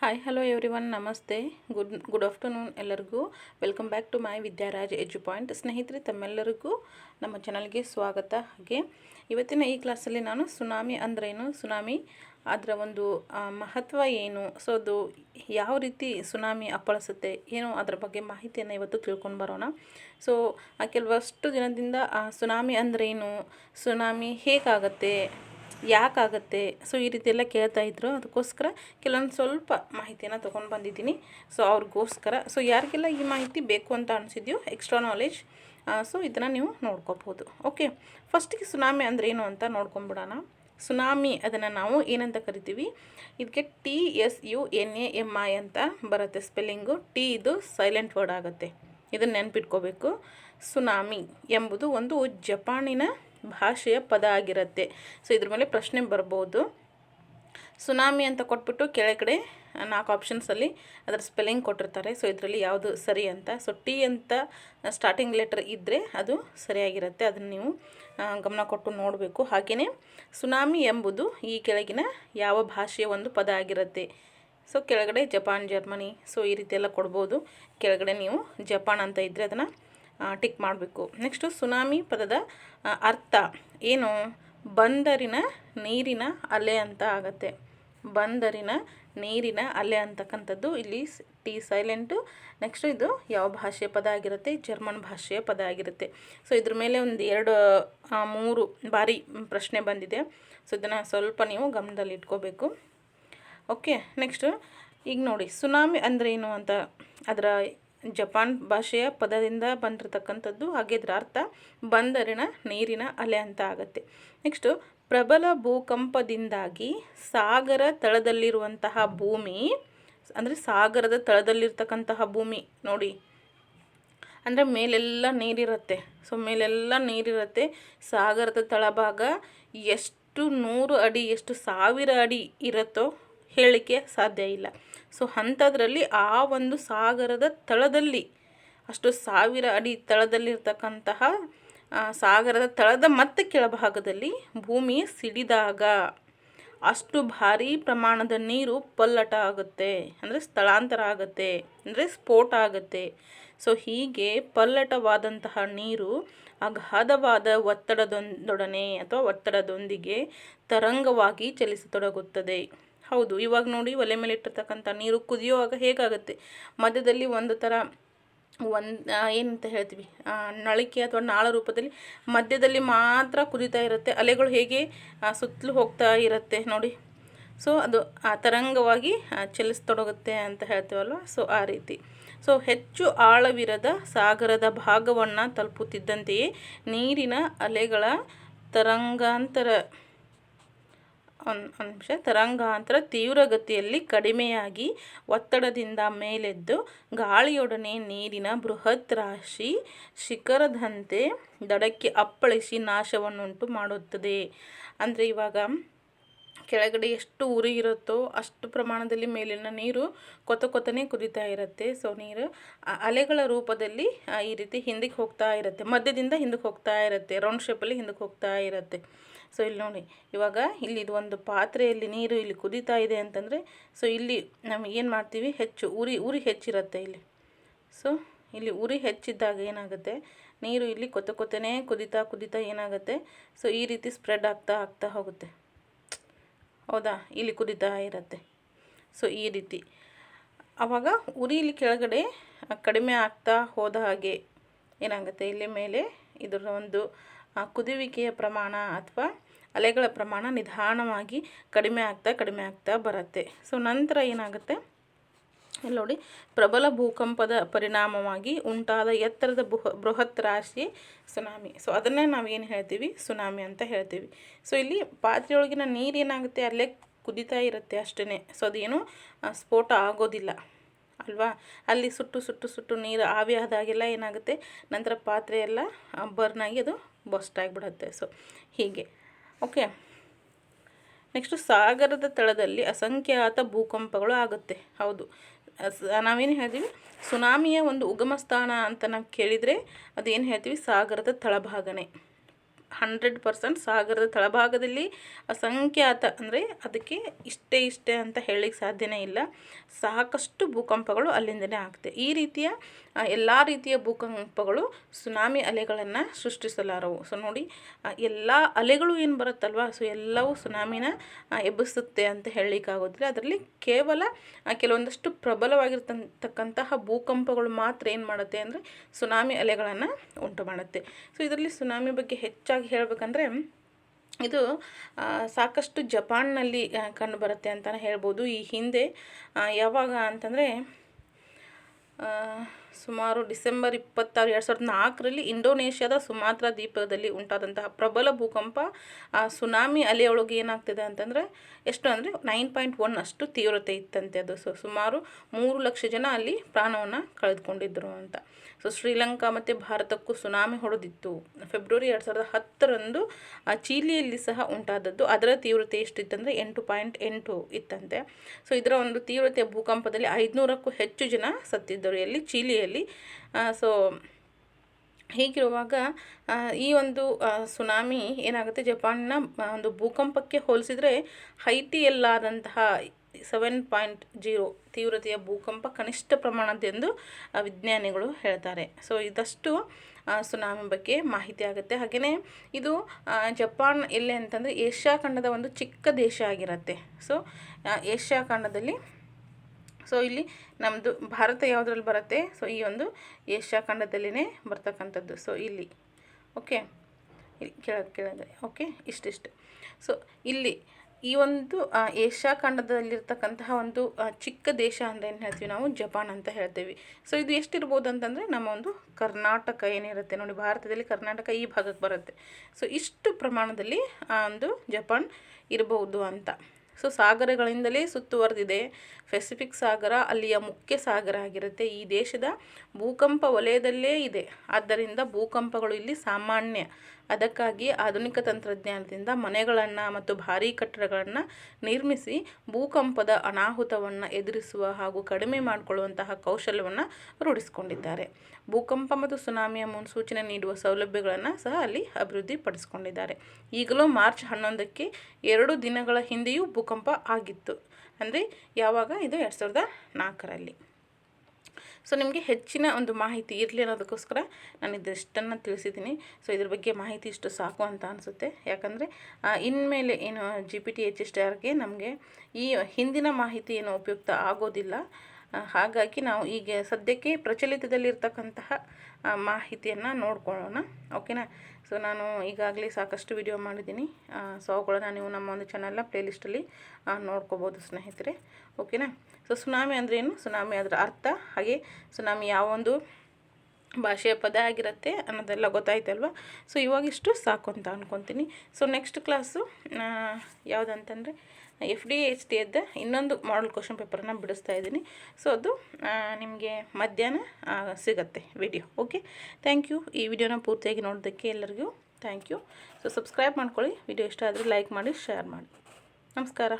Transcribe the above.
Hi hello everyone ನಮಸ್ತೆ good good afternoon ಎಲ್ಲರಿಗೂ. Welcome back to my Vidyaraj edu point ಸ್ನೇಹಿತರೆ, ತಮ್ಮೆಲ್ಲರಿಗೂ ನಮ್ಮ ಚಾನಲ್ಗೆ ಸ್ವಾಗತ. ಹಾಗೆ ಇವತ್ತಿನ ಈ ಕ್ಲಾಸಲ್ಲಿ ನಾನು ಸುನಾಮಿ ಅಂದ್ರೇನು ಸುನಾಮಿ ಅದರ ಒಂದು ಮಹತ್ವ ಏನು? ಸೊ ಅದು ಯಾವ ರೀತಿ ಸುನಾಮಿ ಅಪ್ಪಳಿಸುತ್ತೆ? ಏನು ಅದರ ಬಗ್ಗೆ ಮಾಹಿತಿಯನ್ನು ಇವತ್ತು ತಿಳ್ಕೊಂಡು ಬರೋಣ. ಸೊ ಕೆಲವಷ್ಟು ದಿನದಿಂದ ಸುನಾಮಿ ಅಂದ್ರೇನು ಸುನಾಮಿ ಹೇಗಾಗತ್ತೆ? ಯಾಕಾಗತ್ತೆ? ಸೊ ಈ ರೀತಿ ಎಲ್ಲ ಕೇಳ್ತಾ ಇದ್ರು. ಅದಕ್ಕೋಸ್ಕರ ಕೆಲವೊಂದು ಸ್ವಲ್ಪ ಮಾಹಿತಿಯನ್ನು ತೊಗೊಂಡು ಬಂದಿದ್ದೀನಿ. ಸೊ ಅವ್ರಿಗೋಸ್ಕರ. ಸೊ ಯಾರಿಗೆಲ್ಲ ಈ ಮಾಹಿತಿ ಬೇಕು ಅಂತ ಅನಿಸಿದ್ಯೋ ಎಕ್ಸ್ಟ್ರಾ ನಾಲೆಜ್ ಸೊ ಇದನ್ನು ನೀವು ನೋಡ್ಕೋಬೋದು ಓಕೆ ಫಸ್ಟಿಗೆ ಸುನಾಮಿ ಅಂದ್ರೆ ಏನು ಅಂತ ನೋಡ್ಕೊಂಬಿಡೋಣ ಸುನಾಮಿ ಅದನ್ನು ನಾವು ಏನಂತ ಕರಿತೀವಿ? ಇದಕ್ಕೆ T S U N A M I ಅಂತ ಬರುತ್ತೆ ಸ್ಪೆಲ್ಲಿಂಗು. ಟಿ ಇದು ಸೈಲೆಂಟ್ ವರ್ಡ್ ಆಗುತ್ತೆ. ಇದನ್ನು ನೆನ್ಪಿಟ್ಕೋಬೇಕು. ಸುನಾಮಿ ಎಂಬುದು ಒಂದು ಜಪಾನಿನ ಭಾಷೆಯ ಪದ ಆಗಿರುತ್ತೆ. ಸೊ ಇದ್ರ ಮೇಲೆ ಪ್ರಶ್ನೆ ಬರ್ಬೋದು. ಸುನಾಮಿ ಅಂತ ಕೊಟ್ಬಿಟ್ಟು ಕೆಳಗಡೆ ನಾಲ್ಕು ಆಪ್ಷನ್ಸಲ್ಲಿ ಅದರ ಸ್ಪೆಲ್ಲಿಂಗ್ ಕೊಟ್ಟಿರ್ತಾರೆ. ಸೊ ಇದರಲ್ಲಿ ಯಾವುದು ಸರಿ ಅಂತ. ಸೊ ಟಿ ಅಂತ ಸ್ಟಾರ್ಟಿಂಗ್ ಲೆಟರ್ ಇದ್ದರೆ ಅದು ಸರಿಯಾಗಿರುತ್ತೆ. ಅದನ್ನು ನೀವು ಗಮನ ಕೊಟ್ಟು ನೋಡಬೇಕು. ಹಾಗೆಯೇ ಸುನಾಮಿ ಎಂಬುದು ಈ ಕೆಳಗಿನ ಯಾವ ಭಾಷೆಯ ಒಂದು ಪದ ಆಗಿರುತ್ತೆ. ಸೊ ಕೆಳಗಡೆ ಜಪಾನ್, ಜರ್ಮನಿ ಸೊ ಈ ರೀತಿ ಎಲ್ಲ ಕೊಡ್ಬೋದು. ಕೆಳಗಡೆ ನೀವು ಜಪಾನ್ ಅಂತ ಇದ್ದರೆ ಅದನ್ನು ಟಿಕ್ ಮಾಡಬೇಕು. ನೆಕ್ಸ್ಟು ಸುನಾಮಿ ಪದದ ಅರ್ಥ. ಏನು? ಬಂದರಿನ ನೀರಿನ ಅಲೆ ಅಂತ ಆಗತ್ತೆ. ಬಂದರಿನ ನೀರಿನ ಅಲೆ ಅಂತಕ್ಕಂಥದ್ದು ಇಲ್ಲಿ ಟಿ ಸೈಲೆಂಟು ನೆಕ್ಸ್ಟ್ ಇದು ಯಾವ ಭಾಷೆಯ ಪದ ಆಗಿರುತ್ತೆ? ಜರ್ಮನ್ ಭಾಷೆಯ ಪದ ಆಗಿರುತ್ತೆ. ಸೊ ಇದ್ರ ಮೇಲೆ ಒಂದು ಎರಡು ಮೂರು ಬಾರಿ ಪ್ರಶ್ನೆ ಬಂದಿದೆ. ಸೊ ಇದನ್ನು ಸ್ವಲ್ಪ ನೀವು ಗಮನದಲ್ಲಿ ಇಟ್ಕೋಬೇಕು. ಓಕೆ ನೆಕ್ಸ್ಟು ಈಗ ನೋಡಿ, ಸುನಾಮಿ ಅಂದರೆ ಏನು ಅಂತ, ಅದರ ಜಪಾನ್ ಭಾಷೆಯ ಪದದಿಂದ ಬಂದಿರತಕ್ಕಂಥದ್ದು, ಹಾಗೆ ಇದರ ಅರ್ಥ ಬಂದರಿನ ನೀರಿನ ಅಲೆ ಅಂತ ಆಗುತ್ತೆ. ನೆಕ್ಸ್ಟು ಪ್ರಬಲ ಭೂಕಂಪದಿಂದಾಗಿ ಸಾಗರ ತಳದಲ್ಲಿರುವಂತಹ ಭೂಮಿ, ಅಂದರೆ ಸಾಗರದ ತಳದಲ್ಲಿರ್ತಕ್ಕಂತಹ ಭೂಮಿ ನೋಡಿ. ಅಂದರೆ ಮೇಲೆಲ್ಲ ನೀರಿರುತ್ತೆ. ಸೊ ಮೇಲೆಲ್ಲ ನೀರಿರುತ್ತೆ. ಸಾಗರದ ತಳಭಾಗ ಎಷ್ಟು ನೂರು ಅಡಿ, ಎಷ್ಟು ಸಾವಿರ ಅಡಿ ಇರುತ್ತೋ ಹೇಳಲಿಕ್ಕೆ ಸಾಧ್ಯ ಇಲ್ಲ. ಸೊ ಅಂಥದ್ರಲ್ಲಿ ಆ ಒಂದು ಸಾಗರದ ತಳದಲ್ಲಿ, ಅಷ್ಟು ಸಾವಿರ ಅಡಿ ತಳದಲ್ಲಿರ್ತಕ್ಕಂತಹ ಸಾಗರದ ತಳದ ಮತ್ತೆ ಕೆಳಭಾಗದಲ್ಲಿ ಭೂಮಿ ಸಿಡಿದಾಗ ಅಷ್ಟು ಭಾರಿ ಪ್ರಮಾಣದ ನೀರು ಪಲ್ಲಟ ಆಗುತ್ತೆ. ಅಂದರೆ ಸ್ಥಳಾಂತರ ಆಗುತ್ತೆ. ಅಂದರೆ ಸ್ಫೋಟ ಆಗುತ್ತೆ. ಸೊ ಹೀಗೆ ಪಲ್ಲಟವಾದಂತಹ ನೀರು ಅಗಾಧವಾದ ಒತ್ತಡದೊಂದೊಡನೆ ಅಥವಾ ಒತ್ತಡದೊಂದಿಗೆ ತರಂಗವಾಗಿ ಚಲಿಸತೊಡಗುತ್ತದೆ. ಹೌದು, ಇವಾಗ ನೋಡಿ ಒಲೆ ಮೇಲೆ ಇಟ್ಟಿರ್ತಕ್ಕಂಥ ನೀರು ಕುದಿಯುವಾಗ ಹೇಗಾಗುತ್ತೆ? ಮಧ್ಯದಲ್ಲಿ ಒಂದು ಥರ ಒಂದು ಏನಂತ ಹೇಳ್ತೀವಿ ನಳಿಕೆ ಅಥವಾ ನಾಳ ರೂಪದಲ್ಲಿ ಮಧ್ಯದಲ್ಲಿ ಮಾತ್ರ ಕುದಿತಾ ಇರುತ್ತೆ. ಅಲೆಗಳು ಹೇಗೆ ಸುತ್ತಲೂ ಹೋಗ್ತಾ ಇರುತ್ತೆ ನೋಡಿ. ಸೊ ಅದು, ಆ, ತರಂಗವಾಗಿ ಚಲಿಸ್ತೊಡಗುತ್ತೆ ಅಂತ ಹೇಳ್ತೀವಲ್ವ? ಸೊ ಆ ರೀತಿ. ಸೊ ಹೆಚ್ಚು ಆಳವಿರದ ಸಾಗರದ ಭಾಗವನ್ನು ತಲುಪುತ್ತಿದ್ದಂತೆಯೇ ನೀರಿನ ಅಲೆಗಳ ತರಂಗಾಂತರ ನಿಮಿಷ. ತರಂಗಾಂತರ ತೀವ್ರಗತಿಯಲ್ಲಿ ಕಡಿಮೆಯಾಗಿ ಒತ್ತಡದಿಂದ ಮೇಲೆದ್ದು ಗಾಳಿಯೊಡನೆ ನೀರಿನ ಬೃಹತ್ ರಾಶಿ ಶಿಖರದಂತೆ ದಡಕ್ಕೆ ಅಪ್ಪಳಿಸಿ ನಾಶವನ್ನುಂಟು ಮಾಡುತ್ತದೆ. ಅಂದರೆ ಇವಾಗ ಕೆಳಗಡೆ ಎಷ್ಟು ಉರಿ ಇರುತ್ತೋ ಅಷ್ಟು ಪ್ರಮಾಣದಲ್ಲಿ ಮೇಲಿನ ನೀರು ಕೊತ ಕೊತನೇ ಕುದಿತಾ ಇರುತ್ತೆ. ಸೊ ನೀರು ಅಲೆಗಳ ರೂಪದಲ್ಲಿ ಈ ರೀತಿ ಹಿಂದಕ್ಕೆ ಹೋಗ್ತಾ ಇರುತ್ತೆ. ಮಧ್ಯದಿಂದ ಹಿಂದಕ್ಕೆ ಹೋಗ್ತಾ ಇರುತ್ತೆ. ರೌಂಡ್ ಶೇಪಲ್ಲಿ ಹಿಂದಕ್ಕೆ ಹೋಗ್ತಾ ಇರುತ್ತೆ. ಸೊ ಇಲ್ಲಿ ನೋಡಿ, ಇವಾಗ ಇಲ್ಲಿ ಇದು ಒಂದು ಪಾತ್ರೆಯಲ್ಲಿ ನೀರು ಇಲ್ಲಿ ಕುದೀತಾ ಇದೆ ಅಂತಂದರೆ, ಸೊ ಇಲ್ಲಿ ಏನು ಮಾಡ್ತೀವಿ, ಹೆಚ್ಚು ಉರಿ ಉರಿ ಹೆಚ್ಚಿರುತ್ತೆ ಇಲ್ಲಿ. ಸೊ ಇಲ್ಲಿ ಉರಿ ಹೆಚ್ಚಿದ್ದಾಗ ಏನಾಗುತ್ತೆ, ನೀರು ಇಲ್ಲಿ ಕೊತ ಕೊತನೇ ಕುದೀತಾ ಕುದೀತಾ ಏನಾಗುತ್ತೆ, ಸೊ ಈ ರೀತಿ ಸ್ಪ್ರೆಡ್ ಆಗ್ತಾ ಆಗ್ತಾ ಹೋಗುತ್ತೆ. ಹೌದಾ? ಇಲ್ಲಿ ಕುದೀತಾ ಇರುತ್ತೆ. ಸೊ ಈ ರೀತಿ. ಆವಾಗ ಉರಿ ಇಲ್ಲಿ ಕೆಳಗಡೆ ಕಡಿಮೆ ಆಗ್ತಾ ಹೋದ ಹಾಗೆ ಏನಾಗುತ್ತೆ, ಇಲ್ಲಿ ಮೇಲೆ ಇದರ ಒಂದು ಕುದಿಯುವಿಕೆಯ ಪ್ರಮಾಣ ಅಥವಾ ಅಲೆಗಳ ಪ್ರಮಾಣ ನಿಧಾನವಾಗಿ ಕಡಿಮೆ ಆಗ್ತಾ ಕಡಿಮೆ ಆಗ್ತಾ ಬರುತ್ತೆ. ಸೊ ನಂತರ ಏನಾಗುತ್ತೆ? ಇಲ್ಲಿ ನೋಡಿ ಪ್ರಬಲ ಭೂಕಂಪದ ಪರಿಣಾಮವಾಗಿ ಉಂಟಾದ ಎತ್ತರದ ಬೃಹ ಬೃಹತ್ ರಾಶಿ ಸುನಾಮಿ. ಸೊ ಅದನ್ನೇ ನಾವು ಏನು ಹೇಳ್ತೀವಿ? ಸುನಾಮಿ ಅಂತ ಹೇಳ್ತೀವಿ. ಸೊ ಇಲ್ಲಿ ಪಾತ್ರೆಯೊಳಗಿನ ನೀರು ಏನಾಗುತ್ತೆ? ಅಲ್ಲೇ ಕುದಿತಾ ಇರುತ್ತೆ ಅಷ್ಟೇ ಸೊ ಅದೇನು ಆ, ಸ್ಫೋಟ ಆಗೋದಿಲ್ಲ. ಅಲ್ವಾ? ಅಲ್ಲಿ ಸುಟ್ಟು ಸುಟ್ಟು ಸುಟ್ಟು ನೀರು ಆವಿ ಆದಾಗೆಲ್ಲ ಏನಾಗುತ್ತೆ? ನಂತರ ಪಾತ್ರೆ ಎಲ್ಲ ಬರ್ನಾಗಿ ಅದು ಬಸ್ಟ್ ಆಗಿಬಿಡುತ್ತೆ. ಸೊ ಹೀಗೆ. ಓಕೆ ನೆಕ್ಸ್ಟು ಸಾಗರದ ತಳದಲ್ಲಿ ಅಸಂಖ್ಯಾತ ಭೂಕಂಪಗಳು ಆಗುತ್ತೆ. ಹೌದು. ನಾವೇನು ಹೇಳ್ತೀವಿ? ಸುನಾಮಿಯ ಒಂದು ಉಗಮ ಸ್ಥಾನ ಅಂತ ನಾವು ಕೇಳಿದರೆ ಅದೇನು ಹೇಳ್ತೀವಿ? ಸಾಗರದ ತಳಭಾಗನೇ. ಹಂಡ್ರೆಡ್ ಪರ್ಸೆಂಟ್ ಸಾಗರದ ತಳಭಾಗದಲ್ಲಿ ಅಸಂಖ್ಯಾತ ಅಂದರೆ ಅದಕ್ಕೆ ಇಷ್ಟೇ ಇಷ್ಟೇ ಅಂತ ಹೇಳಲಿಕ್ಕೆ ಸಾಧ್ಯನೇ ಇಲ್ಲ. ಸಾಕಷ್ಟು ಭೂಕಂಪಗಳು ಅಲ್ಲಿಂದನೇ ಆಗ್ತವೆ ಈ ರೀತಿಯ ಎಲ್ಲ ರೀತಿಯ ಭೂಕಂಪಗಳು ಸುನಾಮಿ ಅಲೆಗಳನ್ನು ಸೃಷ್ಟಿಸಲಾರವು. ಸೊ ನೋಡಿ ಎಲ್ಲ ಅಲೆಗಳು ಏನು ಬರುತ್ತಲ್ವ? ಸೊ ಎಲ್ಲವೂ ಸುನಾಮಿನ ಎಬ್ಬಿಸುತ್ತೆ ಅಂತ ಹೇಳಲಿಕ್ಕಾಗೋದಿಲ್ಲ ಅದರಲ್ಲಿ ಕೇವಲ ಕೆಲವೊಂದಷ್ಟು ಪ್ರಬಲವಾಗಿರ್ತಕ್ಕಂತಹ ಭೂಕಂಪಗಳು ಮಾತ್ರ ಏನು ಮಾಡುತ್ತೆ ಅಂದರೆ ಸುನಾಮಿ ಅಲೆಗಳನ್ನು ಉಂಟು ಮಾಡುತ್ತೆ. ಸೊ ಇದರಲ್ಲಿ ಸುನಾಮಿ ಬಗ್ಗೆ ಹೆಚ್ಚಾಗಿ ಹೇಳಬೇಕಂದ್ರೆ ಇದು ಸಾಕಷ್ಟು ಜಪಾನ್ನಲ್ಲಿ ಕಂಡುಬರುತ್ತೆ ಅಂತಲೇ ಹೇಳ್ಬೋದು. ಈ ಹಿಂದೆ ಯಾವಾಗ ಅಂತಂದರೆ ಸುಮಾರು ಡಿಸೆಂಬರ್ ಇಪ್ಪತ್ತಾರು, ಎರಡು ಸಾವಿರದ ನಾಲ್ಕರಲ್ಲಿ ಇಂಡೋನೇಷ್ಯಾದ ಸುಮಾತ್ರ ದ್ವೀಪದಲ್ಲಿ ಉಂಟಾದಂತಹ ಪ್ರಬಲ ಭೂಕಂಪ, ಆ, ಸುನಾಮಿ ಅಲೆಯೊಳಗೆ ಏನಾಗ್ತಿದೆ ಅಂತಂದರೆ, ಎಷ್ಟು ಅಂದರೆ ನೈನ್ ಪಾಯಿಂಟ್ ಒನ್ ಅಷ್ಟು ತೀವ್ರತೆ ಇತ್ತಂತೆ ಅದು. ಸೊ, ಸುಮಾರು ಮೂರು ಲಕ್ಷ ಜನ ಅಲ್ಲಿ ಪ್ರಾಣವನ್ನು ಕಳೆದುಕೊಂಡಿದ್ದರು ಅಂತ. ಸೊ, ಶ್ರೀಲಂಕಾ ಮತ್ತು ಭಾರತಕ್ಕೂ ಸುನಾಮಿ ಹೊಡೆದಿತ್ತು. ಫೆಬ್ರವರಿ ಎರಡು ಸಾವಿರದ ಹತ್ತರಂದು ಚೀಲಿಯಲ್ಲಿ ಸಹ ಉಂಟಾದದ್ದು. ಅದರ ತೀವ್ರತೆ ಎಷ್ಟಿತ್ತಂದರೆ ಎಂಟು ಪಾಯಿಂಟ್ ಎಂಟು ಇತ್ತಂತೆ. ಸೊ, ಇದರ ಒಂದು ತೀವ್ರತೆಯ ಭೂಕಂಪದಲ್ಲಿ ಐದುನೂರಕ್ಕೂ ಹೆಚ್ಚು ಜನ ಸತ್ತಿದ್ದರು. ಎಲ್ಲಿ? ಚೀಲಿಯಲ್ಲಿ. ಸೊ ಹೀಗಿರುವಾಗ ಈ ಒಂದು ಸುನಾಮಿ ಏನಾಗುತ್ತೆ? ಜಪಾನ್ನ ಒಂದು ಭೂಕಂಪಕ್ಕೆ ಹೋಲಿಸಿದರೆ ಹೈಟಿಯಲ್ಲಾದಂತಹ ಸೆವೆನ್ ಪಾಯಿಂಟ್ ಜೀರೋ ತೀವ್ರತೆಯ ಭೂಕಂಪ ಕನಿಷ್ಠ ಪ್ರಮಾಣದೆಂದು ವಿಜ್ಞಾನಿಗಳು ಹೇಳ್ತಾರೆ. ಸೊ ಇದಷ್ಟು ಸುನಾಮಿ ಬಗ್ಗೆ ಮಾಹಿತಿ ಆಗುತ್ತೆ. ಹಾಗೆಯೇ, ಇದು ಜಪಾನ್ ಎಲ್ಲಿ ಅಂತಂದರೆ ಏಷ್ಯಾ ಖಂಡದ ಒಂದು ಚಿಕ್ಕ ದೇಶ ಆಗಿರುತ್ತೆ. ಸೊ ಏಷ್ಯಾ ಖಂಡದಲ್ಲಿ ಸೊ ಇಲ್ಲಿ ನಮ್ಮದು ಭಾರತ ಯಾವುದ್ರಲ್ಲಿ ಬರುತ್ತೆ? ಸೊ ಈ ಒಂದು ಏಷ್ಯಾ ಖಂಡದಲ್ಲಿನೇ ಬರ್ತಕ್ಕಂಥದ್ದು. ಸೊ ಇಲ್ಲಿ. ಓಕೆ ಇಲ್ಲಿ ಕೆಳಗೆ. ಕೆಳಗಡೆ ಓಕೆ ಇಷ್ಟಿಷ್ಟು ಸೊ ಇಲ್ಲಿ ಈ ಒಂದು ಏಷ್ಯಾ ಖಂಡದಲ್ಲಿರ್ತಕ್ಕಂತಹ ಒಂದು ಚಿಕ್ಕ ದೇಶ ಅಂತ ಏನು ಹೇಳ್ತೀವಿ ನಾವು? ಜಪಾನ್ ಅಂತ ಹೇಳ್ತೀವಿ. ಸೊ ಇದು ಎಷ್ಟಿರ್ಬೋದು ಅಂತಂದರೆ ನಮ್ಮ ಒಂದು ಕರ್ನಾಟಕ ಏನಿರುತ್ತೆ? ನೋಡಿ, ಭಾರತದಲ್ಲಿ ಕರ್ನಾಟಕ ಈ ಭಾಗಕ್ಕೆ ಬರುತ್ತೆ. ಸೊ ಇಷ್ಟು ಪ್ರಮಾಣದಲ್ಲಿ, ಆ, ಒಂದು ಜಪಾನ್ ಇರಬಹುದು ಅಂತ. ಸೊ ಸಾಗರಗಳಿಂದಲೇ ಸುತ್ತುವರೆದಿದೆ. ಪೆಸಿಫಿಕ್ ಸಾಗರ ಅಲ್ಲಿಯ ಮುಖ್ಯ ಸಾಗರ ಆಗಿರುತ್ತೆ. ಈ ದೇಶದ ಭೂಕಂಪ ವಲಯದಲ್ಲೇ ಇದೆ. ಆದ್ದರಿಂದ ಭೂಕಂಪಗಳು ಇಲ್ಲಿ ಸಾಮಾನ್ಯ ಅದಕ್ಕಾಗಿ ಆಧುನಿಕ ತಂತ್ರಜ್ಞಾನದಿಂದ ಮನೆಗಳನ್ನು ಮತ್ತು ಭಾರೀ ಕಟ್ಟಡಗಳನ್ನು ನಿರ್ಮಿಸಿ ಭೂಕಂಪದ ಅನಾಹುತವನ್ನು ಎದುರಿಸುವ ಹಾಗೂ ಕಡಿಮೆ ಮಾಡಿಕೊಳ್ಳುವಂತಹ ಕೌಶಲ್ಯವನ್ನು ರೂಢಿಸಿಕೊಂಡಿದ್ದಾರೆ. ಭೂಕಂಪ ಮತ್ತು ಸುನಾಮಿಯ ಮುನ್ಸೂಚನೆ ನೀಡುವ ಸೌಲಭ್ಯಗಳನ್ನು ಸಹ ಅಲ್ಲಿ ಅಭಿವೃದ್ಧಿಪಡಿಸಿಕೊಂಡಿದ್ದಾರೆ. ಈಗಲೂ ಮಾರ್ಚ್ ಹನ್ನೊಂದಕ್ಕೆ ಎರಡು ದಿನಗಳ ಹಿಂದೆಯೂ ಭೂಕಂಪ ಆಗಿತ್ತು. ಅಂದರೆ ಯಾವಾಗ? ಇದು ಎರಡು ಸಾವಿರದ ನಾಲ್ಕರಲ್ಲಿ. ಸೊ ನಿಮಗೆ ಹೆಚ್ಚಿನ ಒಂದು ಮಾಹಿತಿ ಇರಲಿ ಅನ್ನೋದಕ್ಕೋಸ್ಕರ ನಾನು ಇದಿಷ್ಟನ್ನು ತಿಳಿಸಿದ್ದೀನಿ. ಸೊ ಇದ್ರ ಬಗ್ಗೆ ಮಾಹಿತಿ ಇಷ್ಟು ಸಾಕು ಅಂತ ಅನಿಸುತ್ತೆ. ಯಾಕಂದರೆ ಇನ್ಮೇಲೆ ಏನು G P T H S ಆರ್ಗೆ ನಮಗೆ ಈ ಹಿಂದಿನ ಮಾಹಿತಿ ಏನು ಉಪಯುಕ್ತ ಆಗೋದಿಲ್ಲ. ಹಾಗಾಗಿ ನಾವು ಈಗ ಸದ್ಯಕ್ಕೆ ಪ್ರಚಲಿತದಲ್ಲಿರ್ತಕ್ಕಂತಹ ಮಾಹಿತಿಯನ್ನು ನೋಡ್ಕೊಳ್ಳೋಣ. ಓಕೆನಾ ಸೊ ನಾನು ಈಗಾಗಲೇ ಸಾಕಷ್ಟು ವಿಡಿಯೋ ಮಾಡಿದ್ದೀನಿ. ಸೊ ಅವುಗಳನ್ನ ನೀವು ನಮ್ಮ ಒಂದು ಚಾನಲ್ನ ಪ್ಲೇಲಿಸ್ಟಲ್ಲಿ ನೋಡ್ಕೋಬೋದು ಸ್ನೇಹಿತರೆ. ಓಕೆನಾ ಸೊ ಸುನಾಮಿ ಅಂದ್ರೇನು ಸುನಾಮಿ ಅದರ ಅರ್ಥ, ಹಾಗೆ ಸುನಾಮಿ ಯಾವ ಒಂದು ಭಾಷೆಯ ಪದ ಆಗಿರುತ್ತೆ ಅನ್ನೋದೆಲ್ಲ ಗೊತ್ತಾಯ್ತಲ್ವ? ಸೊ ಇವಾಗಿಷ್ಟು ಸಾಕು ಅಂತ ಅಂದ್ಕೊತೀನಿ ಸೊ ನೆಕ್ಸ್ಟ್ ಕ್ಲಾಸು ಯಾವುದಂತಂದರೆ ಎಫ್ ಡಿ ಎಚ್ ಡಿ ಎದ್ದ ಇನ್ನೊಂದು ಮಾಡಲ್ ಕ್ವಶನ್ ಪೇಪರನ್ನು ಬಿಡಿಸ್ತಾ ಇದ್ದೀನಿ. ಸೊ ಅದು ನಿಮಗೆ ಮಧ್ಯಾಹ್ನ ಸಿಗುತ್ತೆ ವಿಡಿಯೋ ಓಕೆ ಥ್ಯಾಂಕ್ ಯು ಈ ವಿಡಿಯೋನ ಪೂರ್ತಿಯಾಗಿ ನೋಡೋದಕ್ಕೆ ಎಲ್ಲರಿಗೂ ಥ್ಯಾಂಕ್ ಯು ಸೊ ಸಬ್ಸ್ಕ್ರೈಬ್ ಮಾಡ್ಕೊಳ್ಳಿ. ವಿಡಿಯೋ ಇಷ್ಟ ಆದರೆ ಲೈಕ್ ಮಾಡಿ ಶೇರ್ ಮಾಡಿ. ನಮಸ್ಕಾರ.